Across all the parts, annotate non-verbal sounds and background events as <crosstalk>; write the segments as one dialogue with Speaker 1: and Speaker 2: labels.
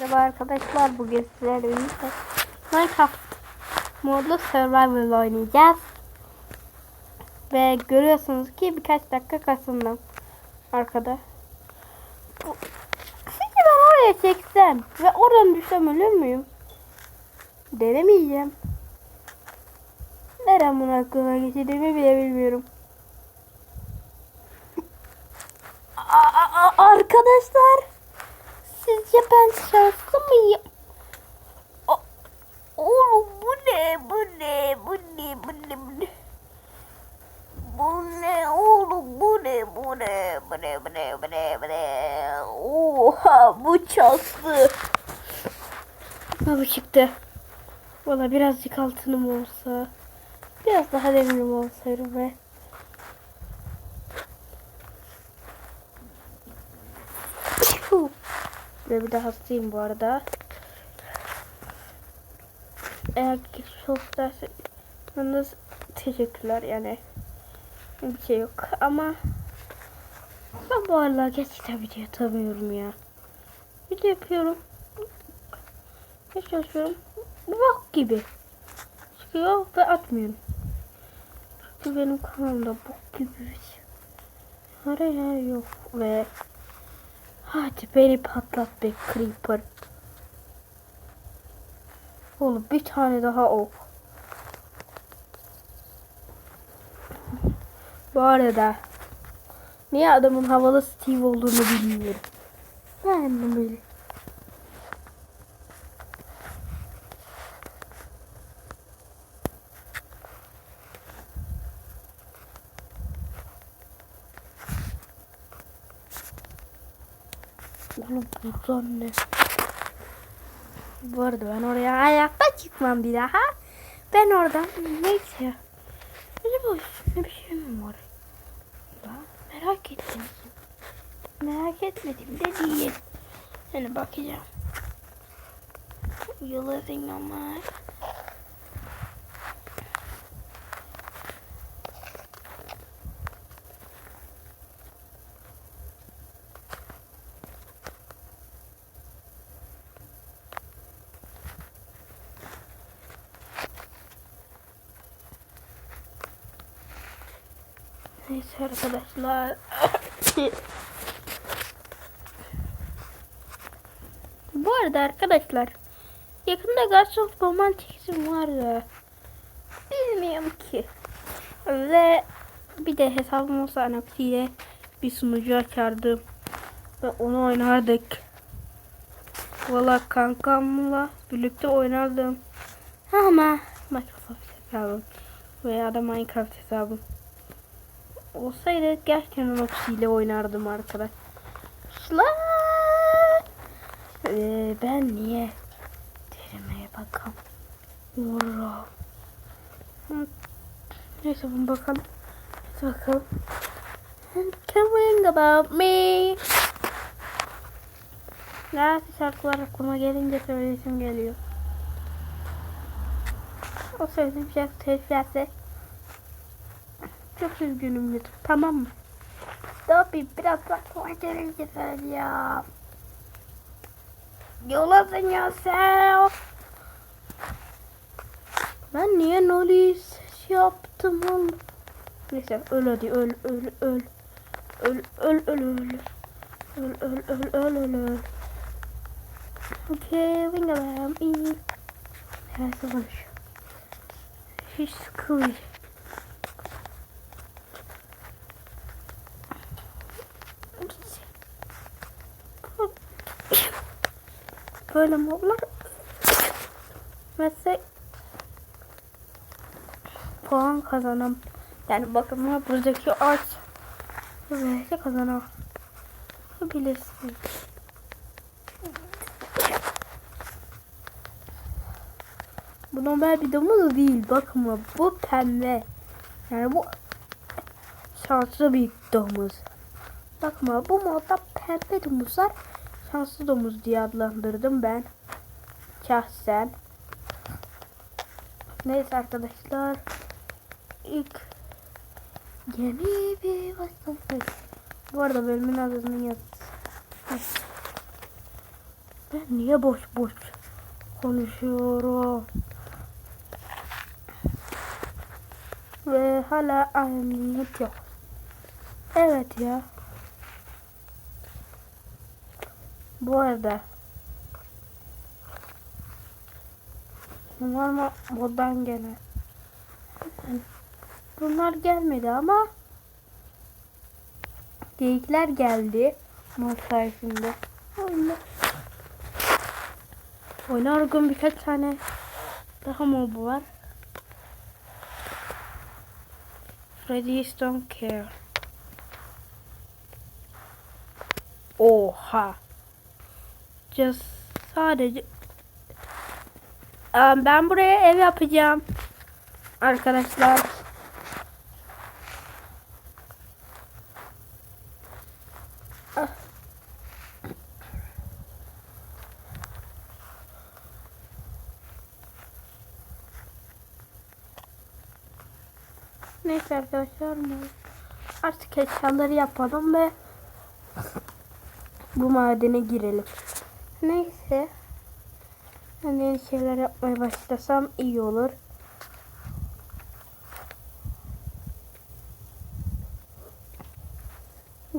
Speaker 1: Merhaba arkadaşlar bugün sizlerle birlikte Minecraft modlu survival oynayacağız. Ve görüyorsunuz ki birkaç dakika kasındım arkada. Şimdi ben oraya çeksem ve oradan düşsem ölür müyüm? Denemeyeceğim. Nereden bunu aklıma geçirdiğimi bile bilmiyorum. <laughs> Arkadaşlar Sizce ben şanslı mıyım? O- Oğlum bu ne? Bu ne? Bu ne? Bu ne? Bu ne? Bu ne oğlum? Bu ne? Bu ne? Bu ne? Bu ne? Bu ne? Bu ne? Oha bu şanslı. Bu çıktı. Valla birazcık altınım olsa. Biraz daha demirim olsaydı be. Puh. Ve bir de hastayım bu arada. Eğer çok derseniz teşekkürler yani. Bir şey yok ama ben bu aralar gerçekten video atamıyorum ya. Video yapıyorum. Ne çalışıyorum? Bok gibi. Çıkıyor ve atmıyorum. Çünkü benim kanalımda bok gibi bir şey. Her yer yok ve Hadi beni patlat be Creeper. Oğlum bir tane daha ok. Bu arada niye adamın havalı Steve olduğunu bilmiyorum. Ben de böyle. Oğlum buradan ne? Bu arada ben oraya hayatta çıkmam bir daha. Ben oradan neyse. Acaba üstünde bir şey mi var? Ben merak ettim. Merak etmedim de değil. Yani bakacağım. You living Neyse arkadaşlar. <coughs> Bu arada arkadaşlar yakında garson roman çekişim var ya. Bilmiyorum ki. Ve bir de hesabım olsa Anaxi'ye bir sunucu açardım. Ve onu oynardık. Valla kankamla birlikte oynardım. Ama Microsoft hesabım veya da Minecraft hesabım olsaydı gerçekten Roxy ile oynardım arkadaşlar. Ee, ben niye derimeye bakalım. Vurra. Neyse bunu bakalım. Neyse bakalım. Caring about me. Neyse şarkılar aklıma gelince söylesim geliyor. O söylediğim şarkı telif çok üzgünüm YouTube. Tamam mı? Tabii biraz aklıma gelince söyleyeceğim. Yolasın yourself. Ben niye nolis yaptım oğlum? Neyse öl hadi öl öl öl. Öl öl öl öl. Öl öl öl öl öl öl. Okay, winga bam iyi. Neyse konuş. Hiç sıkılıyor. Böyle moblar mesela puan kazanan yani bakın buradaki ağaç böyle kazanabilirsin. Bu normal bir domuz değil. Bakın bu pembe. Yani bu şanslı bir domuz. Bakma bu modda pembe domuzlar şanslı domuz diye adlandırdım ben. Şahsen. Neyse arkadaşlar. İlk yeni bir başlangıç. Bu arada bölümün adını yaz. Ben niye boş boş konuşuyorum? Ve hala aynı yok. Evet ya. Bu arada Bunlar mı buradan gelen? Bunlar gelmedi ama Geyikler geldi. Mod sayesinde. Oynar gün birkaç tane daha mobu var. Freddy's don't care. Oha. Just sadece ben buraya ev yapacağım. Arkadaşlar. Ah. Neyse arkadaşlar artık eşyaları yapalım ve bu madene girelim. Neyse. Ben yeni şeyler yapmaya başlasam iyi olur.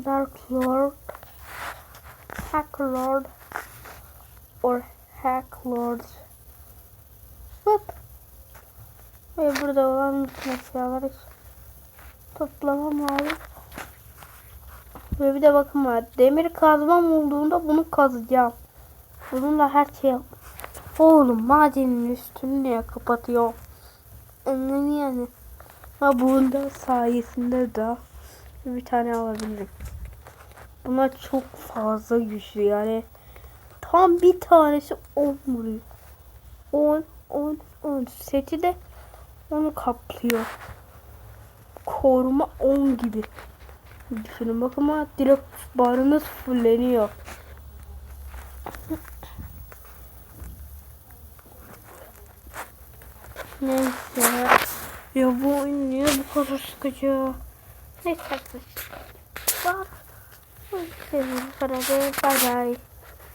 Speaker 1: Dark Lord, Hack Lord, or Hack Lord. Hop. Ve burada olan bütün eşyaları toplamam lazım. Ve bir de bakın var. Demir kazmam olduğunda bunu kazacağım. Bununla her şey. Oğlum madenin üstünü niye kapatıyor? Anladın yani. Ha bunda sayesinde de bir tane alabilirim. Buna çok fazla güçlü yani. Tam bir tanesi 10 vuruyor. 10 10 10 seti de onu kaplıyor. Koruma 10 gibi. Düşünün bakın ama direkt barınız fulleniyor. Neyse. Ya bu oyun niye bu kadar sıkıcı? Neyse arkadaşlar. Bak. Seviyorum. Bay bay.